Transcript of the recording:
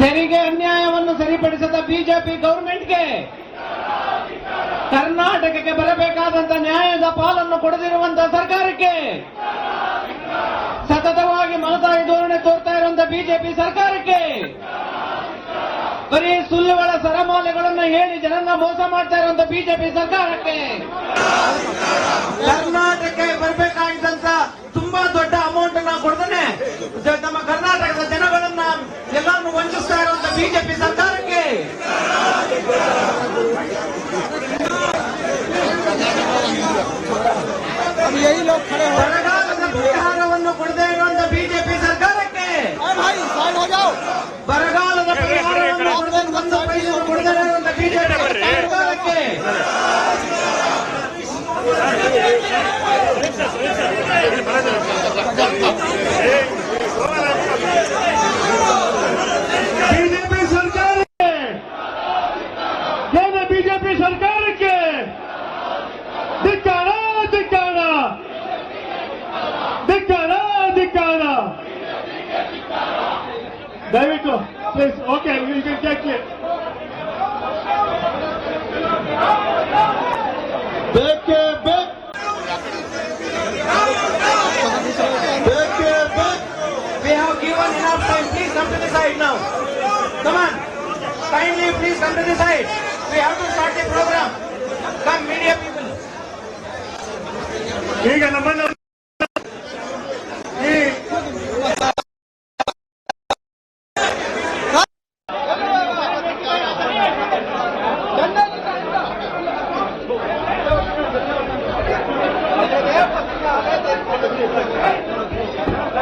ತೆರಿಗೆ ಅನ್ಯಾಯವನ್ನು ಸರಿಪಡಿಸದ ಬಿಜೆಪಿ ಗೌರ್ಮೆಂಟ್ಗೆ ಕರ್ನಾಟಕಕ್ಕೆ ಬರಬೇಕಾದಂತ ನ್ಯಾಯದ ಪಾಲನ್ನು ಕೊಡದಿರುವಂತಹ ಸರ್ಕಾರಕ್ಕೆ ಸತತವಾಗಿ ಮಲತಾಯಿ ಧೋರಣೆ ತೋರ್ತಾ ಇರುವಂತಹ ಬಿಜೆಪಿ ಸರ್ಕಾರಕ್ಕೆ ಬರೀ ಸುಳ್ಳುಗಳ ಸರಮಾಲೆಗಳನ್ನು ಹೇಳಿ ಜನರನ್ನ ಮೋಸ ಮಾಡ್ತಾ ಇರುವಂತಹ ಬಿಜೆಪಿ ಸರ್ಕಾರಕ್ಕೆ ಕರ್ನಾಟಕಕ್ಕೆ ನಮ್ಮ ಕರ್ನಾಟಕದ ಜನಗಳನ್ನ ಎಲ್ಲರನ್ನು ವಂಚಿಸ್ತಾ ಇರುವಂತ ಬಿಜೆಪಿ ಸರ್ಕಾರಕ್ಕೆ. ಬರಗಾಲದ ಪರಿಹಾರವನ್ನು ಕೊಡದೇ ಇರುವಂತ ಬಿಜೆಪಿ ಸರ್ಕಾರಕ್ಕೆ. ಬರಗಾಲದ ಪರಿಹಾರವನ್ನು ಕೊಡದೇ ಇರುವಂತ ಬಿಜೆಪಿ ಸರ್ಕಾರಕ್ಕೆ. ಬಿಜೆಪಿ ಸರ್ಕಾರಕ್ಕೆ ಧಿಕ್ಕಾರ ಧಿಕ್ಕಾರ ಧಿಕ್ಕಾರ ಧಿಕ್ಕಾರ ದಯವಿಟ್ಟು ಪ್ಲೀಸ್ ಓಕೆ ಈಗ ಕೇಳಿ ಬೇಕೇ ಬೇಕು ಬೇಕೇ ಬೇಕು We have given enough time. Please come to the side now. Come on. Kindly, please come to the side. We have Venga, la mano.